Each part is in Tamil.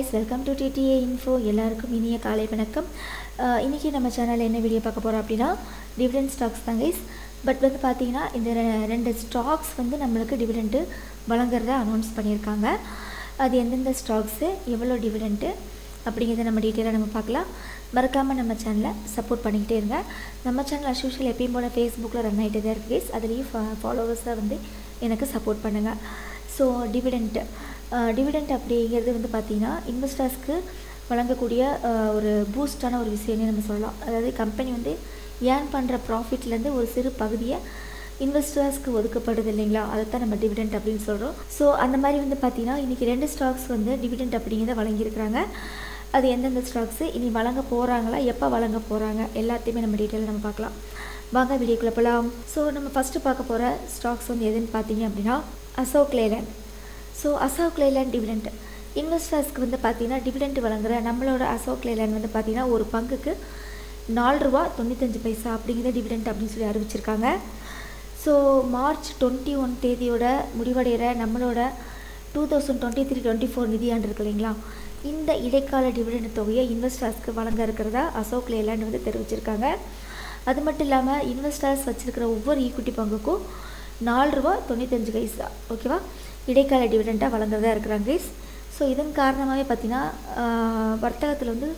Guys welcome to DTA info எல்லாருக்கும் இனிய காலை வணக்கம். இன்றைக்கி நம்ம சேனலில் என்ன வீடியோ பார்க்க போகிறோம் அப்படின்னா டிவிடெண்ட் ஸ்டாக்ஸ் தான் கைஸ் பட் வந்து பார்த்தீங்கன்னா இந்த ரெ- ரெண்டு ஸ்டாக்ஸ் வந்து நம்மளுக்கு டிவிடெண்ட்டு வழங்குறத அனௌன்ஸ் பண்ணியிருக்காங்க. அது எந்தெந்த ஸ்டாக்ஸு எவ்வளோ டிவிடெண்ட்டு அப்படிங்கிறத நம்ம டீட்டெயிலாக நம்ம பார்க்கலாம். மறக்காமல் நம்ம சேனலை சப்போர்ட் பண்ணிக்கிட்டே இருங்க. நம்ம சேனல் அஸ்யூஷுவல் எப்பயும் போல் ஃபேஸ்புக்கில் ரன் ஆகிட்டு தான் இருக்குது கைஸ் அதுலேயும் ஃபாலோவர்ஸாக வந்து எனக்கு சப்போர்ட் பண்ணுங்கள் ஸோ டிவிடெண்ட்டு டிவிடெண்ட் அப்படிங்கிறது வந்து பார்த்திங்கன்னா இன்வெஸ்டர்ஸ்க்கு வழங்கக்கூடிய ஒரு பூஸ்டான ஒரு விஷயம்னே நம்ம சொல்லலாம். அதாவது கம்பெனி வந்து ஏர்ன் பண்ணுற ப்ராஃபிட்லேருந்து ஒரு சிறு பகுதியை இன்வெஸ்டர்ஸ்க்கு ஒதுக்கப்படுது இல்லைங்களா? அதைத்தான் நம்ம டிவிடெண்ட் அப்படின்னு சொல்கிறோம் ஸோ அந்த மாதிரி வந்து பார்த்திங்கன்னா இன்றைக்கி ரெண்டு ஸ்டாக்ஸ் வந்து டிவிடெண்ட் அப்படிங்கிறத வழங்கியிருக்கிறாங்க. அது எந்தெந்த ஸ்டாக்ஸு இனி வழங்க போகிறாங்களா எப்போ வழங்க போகிறாங்க எல்லாத்தையுமே நம்ம டீட்டெயிலாக நம்ம பார்க்கலாம். வாங்க வீடியோக்குள்ளே போகலாம் ஸோ நம்ம ஃபஸ்ட்டு பார்க்க போகிற ஸ்டாக்ஸ் வந்து எதுன்னு பார்த்தீங்க அப்படின்னா அசோக் லேலண்ட். ஸோ அசோக் லேலண்ட் டிவிடெண்ட் இன்வெஸ்டர்ஸ்க்கு வந்து பார்த்தீங்கன்னா டிவிடெண்ட் வழங்குற நம்மளோட அசோக் லேலண்ட் வந்து பார்த்தீங்கன்னா ஒரு பங்குக்கு நாலு ரூபா தொண்ணூத்தஞ்சு பைசா அப்படிங்கிற டிவிடெண்ட் அப்படின்னு சொல்லி அறிவிச்சிருக்காங்க. ஸோ மார்ச் டுவெண்ட்டி ஒன் தேதியோட முடிவடைகிற நம்மளோட two thousand twenty three twenty four நிதியாண்டு இருக்கு இல்லைங்களா? இந்த இடைக்கால டிவிடெண்ட் தொகையை இன்வெஸ்டர்ஸ்க்கு வழங்க இருக்கிறதா அசோக் லேலாண்ட் வந்து தெரிவிச்சிருக்காங்க. அது மட்டும் இல்லாமல் இன்வெஸ்டர்ஸ் வச்சுருக்கிற ஒவ்வொரு ஈக்விட்டி பங்குக்கும் நாலு ரூபா தொண்ணூத்தஞ்சு பைசா ஓகேவா இடைக்கால டிவிடெண்ட்டாக வழங்குறதா இருக்கிறாங்க கைஸ் ஸோ இதன் காரணமாகவே பார்த்தீங்கன்னா வர்த்தகத்தில் வந்து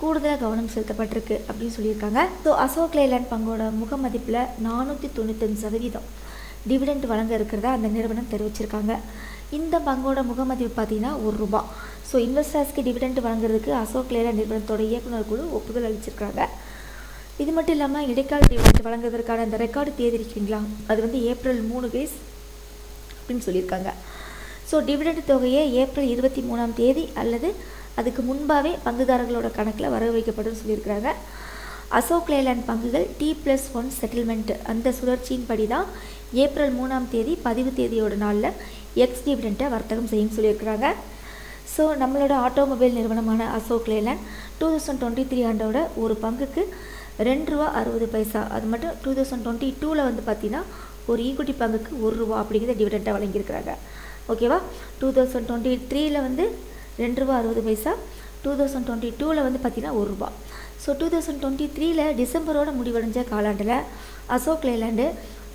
கூடுதலாக கவனம் செலுத்தப்பட்டிருக்கு அப்படின்னு சொல்லியிருக்காங்க. ஸோ அசோக் லேலாண்ட் பங்கோட முக மதிப்பில் நானூற்றி தொண்ணூத்தஞ்சு சதவீதம் டிவிடெண்ட் வழங்க இருக்கிறதா அந்த நிறுவனம் தெரிவிச்சிருக்காங்க. இந்த பங்கோட முக மதிப்பு பார்த்தீங்கன்னா ஒரு ரூபா. ஸோ இன்வெஸ்டர்ஸ்க்கு டிவிடெண்ட் வழங்குறதுக்கு அசோக் லேலா நிறுவனத்தோட இயக்குனர் குழு ஒப்புதல் அளிச்சிருக்காங்க. இது மட்டும் இல்லாமல் இடைக்கால டிவிடெண்ட் வழங்குவதற்கான அந்த ரெக்கார்டு தேதி இருக்கீங்களா? அது வந்து ஏப்ரல் மூணு கேஸ் அப்படின்னு சொல்லியிருக்காங்க. ஸோ டிவிடெண்ட் தொகையை ஏப்ரல் இருபத்தி மூணாம் தேதி அல்லது அதுக்கு முன்பாகவே பங்குதாரர்களோட கணக்கில் வர வைக்கப்படும் சொல்லியிருக்கிறாங்க. அசோக் லேலேண்ட் பங்குகள் டி ப்ளஸ் ஒன் செட்டில்மெண்ட் அந்த சுழற்சியின் படி தான் ஏப்ரல் மூணாம் தேதி பதிவு தேதியோட நாளில் எக்ஸ் டிவிடெண்ட்டை வர்த்தகம் செய்யும் சொல்லியிருக்கிறாங்க. ஸோ நம்மளோட ஆட்டோமொபைல் நிறுவனமான Ashok Leyland two thousand twenty three ஆண்டோட ஒரு பங்குக்கு ரெண்டு ரூபா அறுபது பைசா. அது மட்டும் டூ தௌசண்ட் டுவெண்ட்டி டூவில் வந்து பார்த்திங்கன்னா ஒரு ஈக்குட்டி பங்குக்கு ஒரு ரூபா அப்படிங்கிறத டிவிடெண்டாக வழங்கியிருக்கிறாங்க. ஓகேவா டூ தௌசண்ட் டுவெண்ட்டி த்ரீயில் வந்து ரெண்டு ரூபா அறுபது பைசா டூ தௌசண்ட் டுவெண்ட்டி டூவில் வந்து பார்த்தீங்கன்னா ஒரு ரூபா. ஸோ டூ தௌசண்ட் டுவெண்ட்டி த்ரீல டிசம்பரோட முடிவடைஞ்ச காலாண்டில் அசோக் லேலாண்டு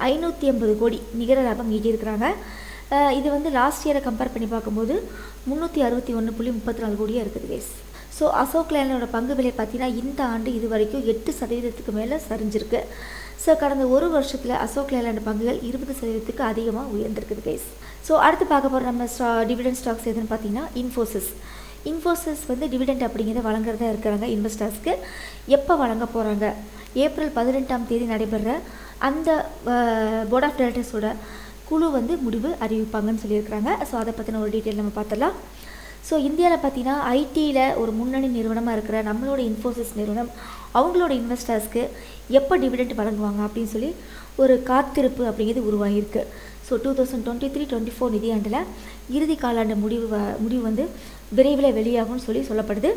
ஐநூற்றி எண்பது கோடி நிகர லாபம் ஈட்டியிருக்கிறாங்க. இது வந்து லாஸ்ட் இயரை கம்பேர் பண்ணி பார்க்கும்போது முந்நூற்றி அறுபத்தி ஒன்று புள்ளி முப்பத்தி நாலு கோடியாக இருக்குது கேஸ் ஸோ அசோக் லேலனோட பங்கு விலை பார்த்தீங்கன்னா இந்த ஆண்டு இது வரைக்கும் எட்டு சதவீதத்துக்கு மேலே சரிஞ்சிருக்கு. ஸோ கடந்த ஒரு வருஷத்தில் அசோக் லேலாண்ட் பங்குகள் இருபது சதவீதத்துக்கு அதிகமாக உயர்ந்திருக்குது கைஸ் ஸோ அடுத்து பார்க்க போகிற நம்ம ஸ்டா டிவிடெண்ட் ஸ்டாக்ஸ் எதுன்னு பார்த்தீங்கன்னா இன்ஃபோசிஸ் இன்ஃபோசிஸ் வந்து டிவிடெண்ட் அப்படிங்கிறத வழங்குறதா இருக்கிறாங்க இன்வெஸ்டர்ஸ்க்கு எப்போ வழங்க போகிறாங்க ஏப்ரல் பதினெட்டாம் தேதி நடைபெற அந்த போர்ட் ஆஃப் டைரக்டர்ஸோட குழு வந்து முடிவு அறிவிப்பாங்கன்னு சொல்லியிருக்கிறாங்க. ஸோ அதை பற்றின ஒரு டீட்டெயில் நம்ம பார்த்துடலாம். ஸோ இந்தியாவில் பார்த்தீங்கன்னா ஐடியில் ஒரு முன்னணி நிறுவனமாக இருக்கிற நம்மளோட இன்ஃபோசிஸ் நிறுவனம் அவங்களோட இன்வெஸ்டர்ஸ்க்கு எப்போ டிவிடெண்ட் வழங்குவாங்க அப்படின்னு சொல்லி ஒரு காத்திருப்பு அப்படிங்கிறது உருவாகியிருக்கு. So two thousand twenty three twenty four நிதியாண்டில் இறுதி காலாண்டு முடிவு வ- முடிவு வந்து விரைவில் வெளியாகும்னு சொல்லி சொல்லப்படுது.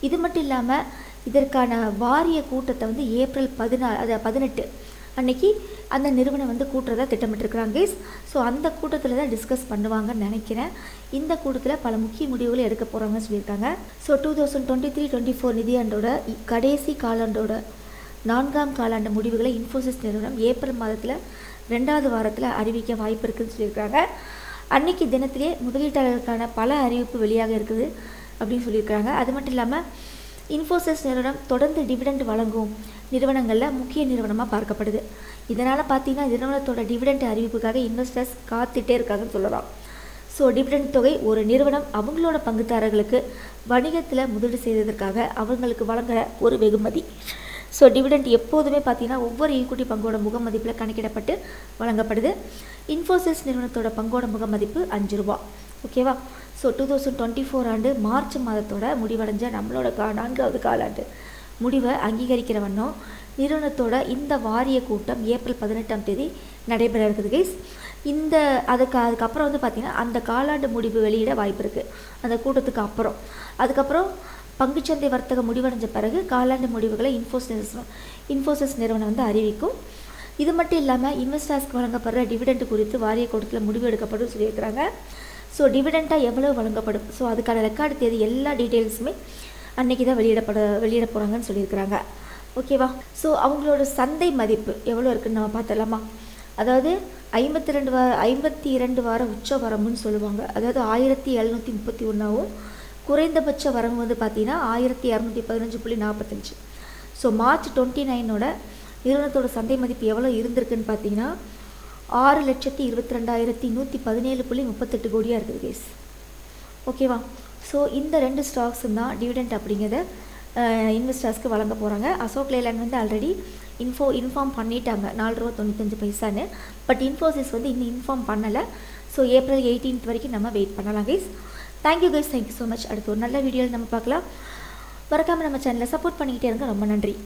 இது மட்டும் இல்லாமல் இதற்கான வாரிய கூட்டத்தை வந்து ஏப்ரல் பதினாறு அது பதினெட்டு அன்னைக்கு அந்த நிறுவனம் வந்து கூட்டுறதா திட்டமிட்டிருக்கிறாங்க கேஸ் ஸோ அந்த கூட்டத்தில் தான் டிஸ்கஸ் பண்ணுவாங்கன்னு நினைக்கிறேன். இந்த கூட்டத்தில் பல முக்கிய முடிவுகளை எடுக்க போகிறாங்கன்னு சொல்லியிருக்காங்க. So two thousand twenty three twenty four நிதியாண்டோட கடைசி காலாண்டோட நான்காம் காலாண்டு முடிவுகளை இன்ஃபோசிஸ் நிறுவனம் ஏப்ரல் மாதத்தில் ரெண்டாவது வாரத்தில் அறிவிக்க வாய்ப்பு இருக்குதுன்னு சொல்லியிருக்காங்க. அன்னைக்கு தினத்திலே முதலீட்டாளர்களுக்கான பல அறிவிப்பு வெளியாக இருக்குது அப்படின்னு சொல்லியிருக்காங்க. அது மட்டும் இல்லாமல் இன்ஃபோசிஸ் நிறுவனம் தொடர்ந்து டிவிடெண்ட் வழங்கும் நிறுவனங்களில் முக்கிய நிறுவனமாக பார்க்கப்படுது. இதனால் பார்த்தீங்கன்னா நிறுவனத்தோட டிவிடெண்ட் அறிவிப்புக்காக இன்வெஸ்டர்ஸ் காத்துட்டே இருக்காங்கன்னு சொல்லலாம். ஸோ டிவிடெண்ட் தொகை ஒரு நிறுவனம் அவங்களோட பங்குதாரர்களுக்கு வணிகத்தில் முதலீடு செய்ததற்காக அவங்களுக்கு வழங்குற ஒரு வெகுமதி. ஸோ டிவிடெண்ட் எப்போதுமே பார்த்தீங்கன்னா ஒவ்வொரு ஈக்குட்டி பங்கோட முக மதிப்பில் கணக்கிடப்பட்டு வழங்கப்படுது. இன்ஃபோசிஸ் நிறுவனத்தோட பங்கோட முக மதிப்பு அஞ்சு ரூபா. ஓகேவா so two thousand twenty four ஆண்டு மார்ச் மாதத்தோட முடிவடைஞ்ச நம்மளோட கா நான்காவது காலாண்டு. முடிவை அங்கீகரிக்கிற வண்ணம் நிறுவனத்தோட இந்த வாரிய கூட்டம் ஏப்ரல் பதினெட்டாம் தேதி நடைபெற இருக்குது கைஸ் இந்த அதுக்கு அதுக்கப்புறம் வந்து பார்த்திங்கன்னா அந்த காலாண்டு முடிவு வெளியிட வாய்ப்பு இருக்குது அந்த கூட்டத்துக்கு அப்புறம். அதுக்கப்புறம் பங்குச்சந்தை வர்த்தகம் முடிவடைஞ்ச பிறகு காலாண்டு முடிவுகளை இன்ஃபோசிஸ் இன்ஃபோசிஸ் நிறுவனம் வந்து அறிவிக்கும். இது மட்டும் இல்லாமல் இன்வெஸ்டர்ஸ்க்கு வழங்கப்படுற டிவிடெண்ட் குறித்து வாரிய கூட்டத்தில் முடிவு எடுக்கப்படும் சொல்லியிருக்கிறாங்க. ஸோ டிவிடெண்ட்டாக எவ்வளோ வழங்கப்படும்? ஸோ அதுக்கான ரெக்கார்டு தேதி எல்லா டீட்டெயில்ஸுமே அன்றைக்கி தான் வெளியிடப்பட வெளியிட போகிறாங்கன்னு சொல்லியிருக்கிறாங்க. ஓகேவா ஸோ அவங்களோட சந்தை மதிப்பு எவ்வளோ இருக்குன்னு நம்ம பார்த்தலாமா அதாவது ஐம்பத்தி ரெண்டு வார ஐம்பத்தி இரண்டு வார உச்ச வரம்புன்னு சொல்லுவாங்க. அதாவது ஆயிரத்தி எழுநூற்றி முப்பத்தி ஒன்றாவும் குறைந்தபட்ச வரம்பு வந்து பார்த்தீங்கன்னா ஆயிரத்தி இரநூத்தி பதினஞ்சு புள்ளி நாற்பத்தஞ்சு. ஸோ மார்ச் டுவெண்ட்டி நைனோட நிறுவனத்தோட சந்தை மதிப்பு எவ்வளோ இருந்திருக்குன்னு பார்த்தீங்கன்னா ஆறு லட்சத்தி இருபத்தி ரெண்டாயிரத்தி நூற்றி பதினேழு புள்ளி முப்பத்தெட்டு கோடியாக இருக்குது கேஸ் ஓகேவா ஸோ இந்த ரெண்டு ஸ்டாக்ஸும் தான் டிவிடெண்ட் அப்படிங்கிறத இன்வெஸ்டர்ஸ்க்கு வழங்க போகிறாங்க அசோக் லேலாண்ட் வந்து ஆல்ரெடி இன்ஃபோ இன்ஃபார்ம் பண்ணிட்டாங்க. நாலு ரூபா தொண்ணூத்தஞ்சு பைசான்னு. பட் இன்ஃபோசிஸ் வந்து இன்னும் இன்ஃபார்ம் பண்ணலை. ஸோ ஏப்ரல் எயிட்டீன்த் வரைக்கும் நம்ம வெயிட் பண்ணலாம் guys thank you guys thank you so much அடுத்து ஒரு நல்ல வீடியோவில் நம்ம பார்க்கலாம். மறக்காமல் நம்ம சேனலை சப்போர்ட் பண்ணிக்கிட்டே இருங்க. ரொம்ப நன்றி.